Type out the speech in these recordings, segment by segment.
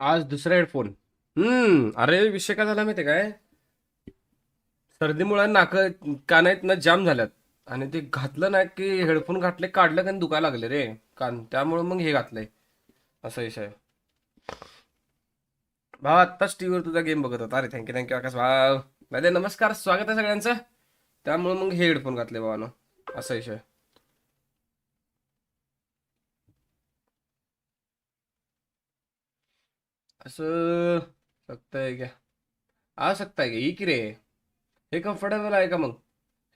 आज दुसरा हेडफोन हम्म अरे विषय काय झाला माहितीये काय? सर्दीमुळे नाक कानात जाम झाल्यात. आणि ते घातलं ना की हेडफोन घातले काढलं का दुखायला लागले रे. कान त्यामुळे मग हे घातलंय. असा विषय भाव आत्ताच टीव्हीवर तुझा गेम बघत होता. अरे थँक्यू थँक्यू आकाश भाव दादा नमस्कार स्वागत आहे सगळ्यांचं. त्यामुळे मग हे हेडफोन घातले भावानं. असा विषय असं सकता आहे क्या आ सकता आहे क्या ही की रे. हे कम्फर्टेबल आहे का मग?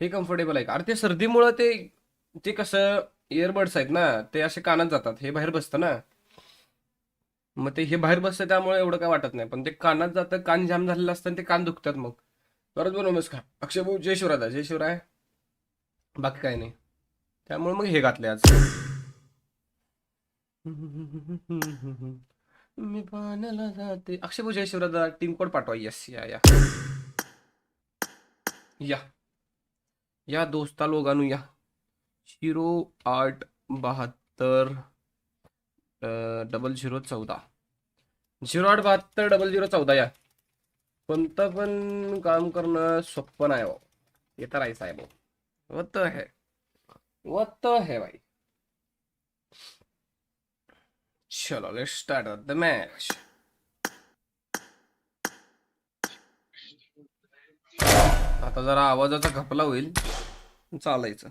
हे कम्फर्टेबल आहे का? अरे ते सर्दीमुळं ते ते कसं इयरबड्स आहेत ना ते असे कानात जातात. हे बाहेर बसतं ना. मग ते हे बाहेर बसतं त्यामुळे एवढं काय वाटत नाही. पण ते कानात जातं कान जाम झालेलं असतं आणि ते कान दुखतात मग. परत बोल नमस्कार. अक्षय भाऊ जय शिवराय जय शिवराय. बाकी काय नाही. त्यामुळे मग हे घातले आज. मी पाण्याला जाते. अक्षय भाऊ जय टीम कोड पाठवा? यस या या. या. या दोस्ता लोगानू या. झिरो आठ बहात्तर डबल झिरो चौदा. झिरो आठ बहात्तर डबल झिरो चौदा या. कोणतं पण काम करणं सोपं नाही हो. भाऊ येता तर आहे साहेब वत है. वत है भाई. चलो लेट्स स्टार्ट द मॅच आता जरा आवाजाचा घपला होईल. चालायचं.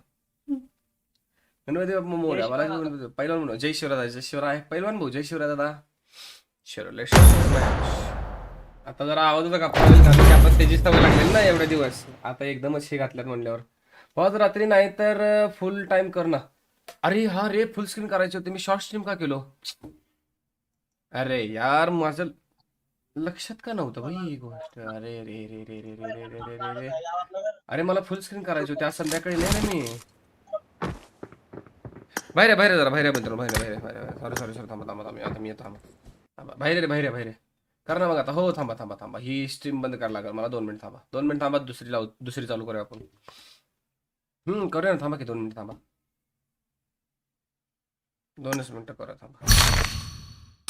गणपती बाप्पा मोरया मला गणपती बाप्पा. पहिलवान म्हणू जय शिवराय जय शिवराय. पहिलवान भाऊ जय शिवराय दादा. चलो लेट्स आता जरा आवाजाचा घपला होईल कारण की आपण त्याची सवय लागलेली ना एवढे दिवस. आता एकदमच हे घातल्यात म्हणल्यावर. पाच रात्री नाही तर फुल टाइम कर ना अरे हा रे फुल स्क्रीन करायचे होते. मी शॉर्ट स्ट्रीम का केलो? अरे यार माझं लक्षात का नव्हतं भाई ही गोष्ट? अरे रे रे रे रे रे रे रे रे रे. रे अरे मला फुल स्क्रीन करायची होती. आज संध्याकाळी नाही ना मी. बाहेर बाहेर जरा बाहेर आहे बाहेर बाहेर बाहेर सॉरी सॉरी सॉरी थांबा थांबा थांबा. आता मी येतो थांबा. थांबा. बाहेर रे बाहेर बाहेर कर ना मग आता. हो थांबा थांबा थांबा. ही स्ट्रीम बंद करायला लागेल. मला दोन मिनिट थांबा. दोन मिनिट थांबा दुसरी लावू दुसरी चालू करूया आपण. हम्म करूया ना. थांबा की दोन मिनिट थांबा. दोनच मिनटं करूया थांबा.